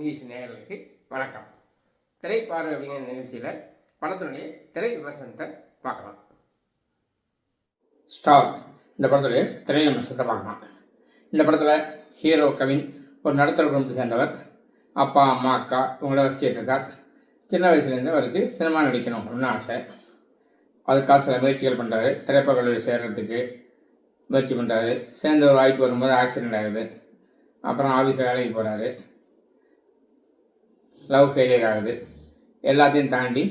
English நேயர்களுக்கு வணக்கம். திரைப்பார்வை அப்படிங்கிற நிகழ்ச்சியில் படத்தினுடைய திரை விமர்சனத்தை பார்க்கலாம். ஸ்டார் இந்த படத்துடைய திரை விமர்சனத்தை பார்க்கலாம். இந்த படத்தில் ஹீரோ கவின் ஒரு நடுத்தர குடும்பத்தை சேர்ந்தவர். அப்பா அம்மா அக்கா இவங்கள வசிச்சிட்டு இருக்கார். சின்ன வயசுலேருந்து அவருக்கு சினிமா நடிக்கணும் அப்படின்னு ஆசை. அதுக்காக சில முயற்சிகள் பண்ணுறாரு திரைப்பட கல்லூரி முயற்சி பண்ணுறாரு சேர்ந்த ஒரு வாய்ப்பு வரும்போது ஆக்சிடென்ட் ஆகுது. அப்புறம் ஆஃபீஸில் வேலைக்கு போகிறாரு லவ் ஃபெயிலியர் ஆகுது. எல்லாத்தையும் தாண்டி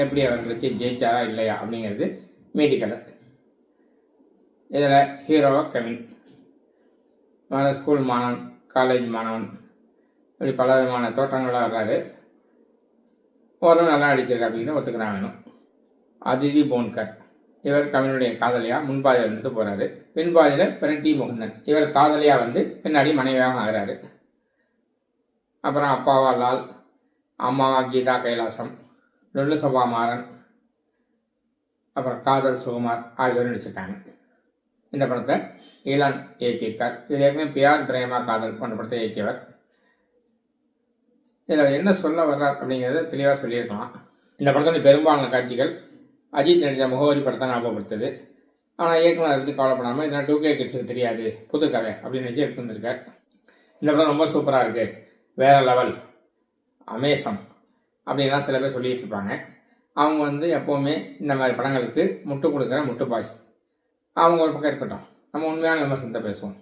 எப்படி அவர் வச்சு ஜெயிச்சாரா இல்லையா அப்படிங்கிறது மீதி கதை. இதில் ஹீரோவா கவின். மேலே ஸ்கூல் மாணவன் காலேஜ் மாணவன். இப்படி பல விதமான தோற்றங்களாக வர்றாரு. ஓரளவு நல்லா நடிச்சிருக்கா அப்படின்னு ஒத்துக்கிறான் வேணும் அதிதி போன்கர். இவர் கவினுடைய காதலியாக முன்பாதையில் வந்துட்டு போகிறாரு பின்பாதையில் பிரட்டி முகுந்தன். இவர் காதலியாக வந்து பின்னாடி மனைவியாக ஆகிறாரு அப்புறம் அப்பாவா லால் அம்மா கீதா கைலாசம் லொல்லு சபா மாறன் அப்புறம் காதல் சுகுமார் ஆகியோர் நடிச்சிருக்காங்க. இந்த படத்தை ஈலான் இயக்கியிருக்கார். இது ஏற்கனவே பியார் பிரேமா காதல் போன்ற படத்தை இயக்கியவர். இதில் என்ன சொல்ல வர்றார் அப்படிங்கிறத தெளிவாக சொல்லியிருக்கலாம். இந்த படத்தில் பெரும்பாலான காட்சிகள் அஜித் நடித்த முகவரி படத்தை ஞாபகப்படுத்துது. ஆனால் இயக்குனர் அதை பற்றி கவலைப்படாமல் இதனால் டூ கே கிட்ஸுக்கு தெரியாது புது கதை அப்படின்னு நினச்சி எடுத்து வந்திருக்கார். இந்த படம் ரொம்ப சூப்பராக இருக்குது வேற லெவல். அமேசம் அப்படின்லாம் சில பேர் சொல்லிகிட்டு இருப்பாங்க அவங்க வந்து எப்போவுமே இந்த மாதிரி படங்களுக்கு முட்டு கொடுக்குற முட்டு பாய்ஸ். அவங்க ஒரு பக்கம் இருக்கட்டும். நம்ம உண்மையான விமர்சனத்தை பேசுவோம்.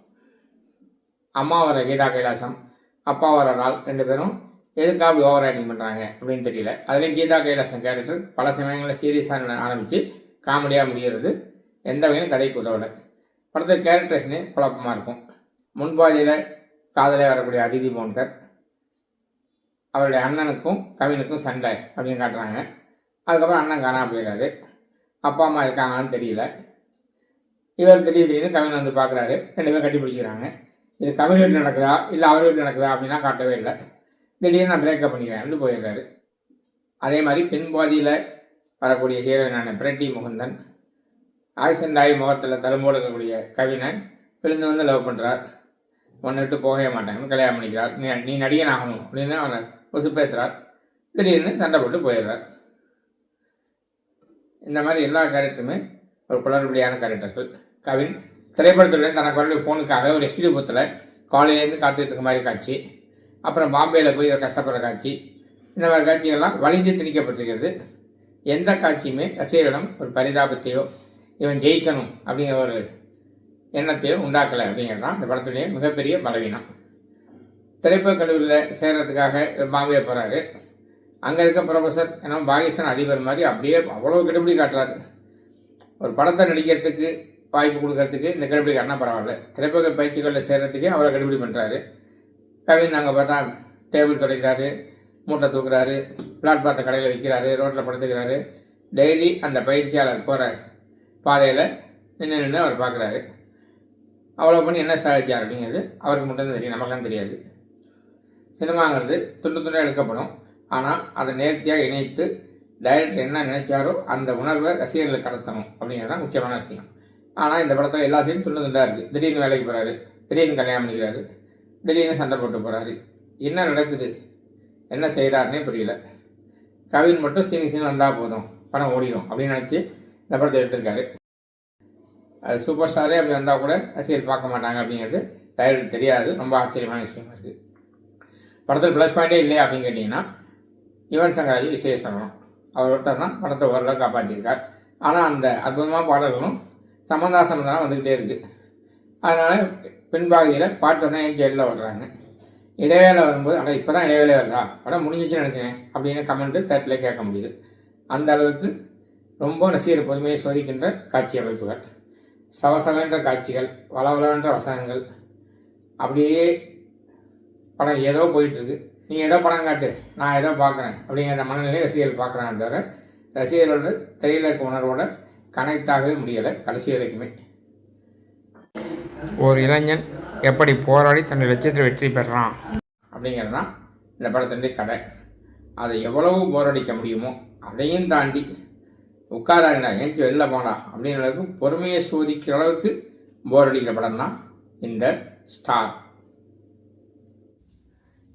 அம்மா வர கீதா கைலாசம் அப்பா வர ரால் ரெண்டு பேரும் எதுக்காக அப்படி ஓவர் ரைட்டிங் பண்ணுறாங்க அப்படின்னு தெரியல. அதுலேயும் கீதா கைலாசம் கேரக்டர் பல சமயங்களில் சீரியஸாக ஆரம்பித்து காமெடியாக முடிகிறது எந்த வகையிலும் கதைக்கு உதவலை. படத்தில் கேரக்டர்ஸ்னே குழப்பமாக இருக்கும். முன்பாதியில் காதலே வரக்கூடிய அதிதி போன்கர் அவருடைய அண்ணனுக்கும் கவினுக்கும் சண்டை அப்படின்னு காட்டுறாங்க. அதுக்கப்புறம் அண்ணன் காணாமல் போயிடுறாரு அப்பா அம்மா இருக்காங்களான்னு தெரியல. இவர் திடீர் திடீர்னு கவின் வந்து பார்க்குறாரு. ரெண்டு பேரும் கட்டி பிடிச்சிக்கிறாங்க. இது கவின் வீட்டில் நடக்குதா? இல்லை அவர் வீட்டில் நடக்குதா அப்படின்னா காட்டவே இல்லை. திடீர்னு நான் பிரேக்கப் பண்ணிக்கிறேன் போயிடுறாரு. அதே மாதிரி பின்பாதியில் வரக்கூடிய ஹீரோயினான பிரட்டி முகுந்தன் ஆக்சிடென்ட் ஆகி முகத்தில் தழும்போடு இருக்கக்கூடிய கவினை விழுந்து வந்து லவ் பண்ணுறார் ஒன்று விட்டு போகவே மாட்டாங்கன்னு கல்யாணம் பண்ணிக்கிறார். நீ நீ நடிகன் ஆகணும் அப்படின்னு அவனை உசுப்பேத்துறார் திடீர்னு சண்டை போட்டு போயிடுறார். இந்த மாதிரி எல்லா கேரக்டருமே ஒரு குளறுபடியான கேரக்டர்கள் கவின் திரைப்படத்துடைய தனக்கு வரக்கூடிய ஃபோனுக்காக ஒரு எஸ்டி புத்தில் காலையிலேருந்து காத்துட்டு இருக்க மாதிரி காட்சி. அப்புறம் பாம்பேயில் போய் ஒரு கஷ்டப்படுற காட்சி. இந்த மாதிரி காட்சிகள்லாம் வலிந்து திணிக்கப்பட்டிருக்கிறது. எந்த காட்சியுமே ரசிகர்களிடம் ஒரு பரிதாபத்தையோ இவன் ஜெயிக்கணும் அப்படிங்கிற ஒரு எண்ணத்தையோ உண்டாக்கலை அப்படிங்கிறது தான் இந்த படத்துடைய மிகப்பெரிய பலவீனம். திரைப்பட கல்லூரியில் சேர்கிறதுக்காக பாம்பே போகிறாரு அங்கே இருக்க ப்ரொஃபஸர் ஏன்னா பாகிஸ்தான் அதிபர் மாதிரி அப்படியே அவ்வளோ கெடுபிடி காட்டுறாரு. ஒரு படத்தை நடிக்கிறதுக்கு வாய்ப்பு கொடுக்கறதுக்கு இந்த கெடுபடி காட்டினா பரவாயில்ல. திரைப்பட பயிற்சிகளில் சேர்கிறதுக்கே அவரை கெடுபிடி பண்ணுறாரு கவின் நாங்கள் பார்த்தா டேபிள் துடைக்கிறாரு மூட்டை தூக்குறாரு பிளாட்பாத்தை கடையில் விற்கிறாரு ரோட்டில் படுத்துக்கிறாரு. டெய்லி அந்த பயிற்சியாளர் போகிற பாதையில் நின்று நின்று அவர் பார்க்குறாரு அவ்வளோ பண்ணி என்ன சாதிச்சார் அப்படிங்கிறது அவருக்கு மட்டும்தான் தெரியும். நமக்கெல்லாம் தெரியாது. சினிமாங்கிறது துண்டு துண்டாக எடுக்கப்படும். ஆனால் அதை நேர்த்தியாக இணைத்து டைரக்டர் என்ன நினைச்சாரோ அந்த உணர்வை ரசிகர்களுக்கு கடத்தணும் அப்படிங்கிறது தான் முக்கியமான விஷயம். ஆனால் இந்த படத்தில் எல்லாத்தையும் துண்டு துண்டாக இருக்குது திடீர்னு வேலைக்கு போகிறாரு திடீர்னு கல்யாணம் பண்ணிக்கிறாரு திடீர்னு சண்டை போட்டு போகிறாரு என்ன நடக்குது? என்ன செய்கிறாருன்னே புரியல. கவின் மட்டும் சீனி சீன் வந்தால் போதும் படம் ஓடிடும் அப்படின்னு நினச்சி இந்த படத்தை எடுத்திருக்காரு. அது சூப்பர் ஸ்டாரே அப்படி வந்தால் கூட ரசிகர் பார்க்க மாட்டாங்க அப்படிங்கிறது டைரக்டர் தெரியாது. ரொம்ப ஆச்சரியமான விஷயமா இருக்குது படத்தில் ப்ளஸ் பாயிண்டே இல்லையா அப்படின்னு கேட்டிங்கன்னா யுவன் சங்கராஜ் இசையை அவர் ஒருத்தர் தான் படத்தை ஓரளவு காப்பாற்றியிருக்கார் ஆனால் அந்த அற்புதமான பாடல்களும் சமந்தா சம்மந்தம் வந்துக்கிட்டே இருக்குது அதனால் பின்பாதியில் பாட்டு தான் என் ஜெயிலில் வர்றாங்க? இடைவேளை வரும்போது ஆனால் இப்போ தான் இடைவேளை வருதா? படம் முடிஞ்சிச்சுன்னு நினச்சினேன் அப்படின்னு கமெண்ட்டு தேட்டரில் கேட்க முடியுது. அந்த அளவுக்கு ரொம்ப ரசிகர் பொதுமையை சோதிக்கின்ற காட்சி அமைப்புகள். சவசவென்ற காட்சிகள் வளவளவென்ற வசனங்கள் அப்படியே படம் ஏதோ போயிட்டுருக்கு. நீ ஏதோ படம் காட்டு. நான் ஏதோ பார்க்குறேன். அப்படிங்கிற மனநிலையை ரசிகர்கள் பார்க்குறாங்க தவிர ரசிகர்களோட திரையில் இருக்க உணர்வோட கனெக்ட் ஆகவே முடியலை கடைசி வரைக்குமே. ஒரு இளைஞன் எப்படி போராடி தன் லட்சியத்தில் வெற்றி பெறான் அப்படிங்கிறது தான் இந்த படத்தினுடைய கதை. அதை எவ்வளவு போராடிக்க முடியுமோ அதையும் தாண்டி உட்காராங்கடா ஏஞ்சி வெளில போனா அப்படிங்கிற அளவுக்கு பொறுமையை சோதிக்கிற அளவுக்கு போர் அடிக்கிற படம் தான் இந்த ஸ்டார்.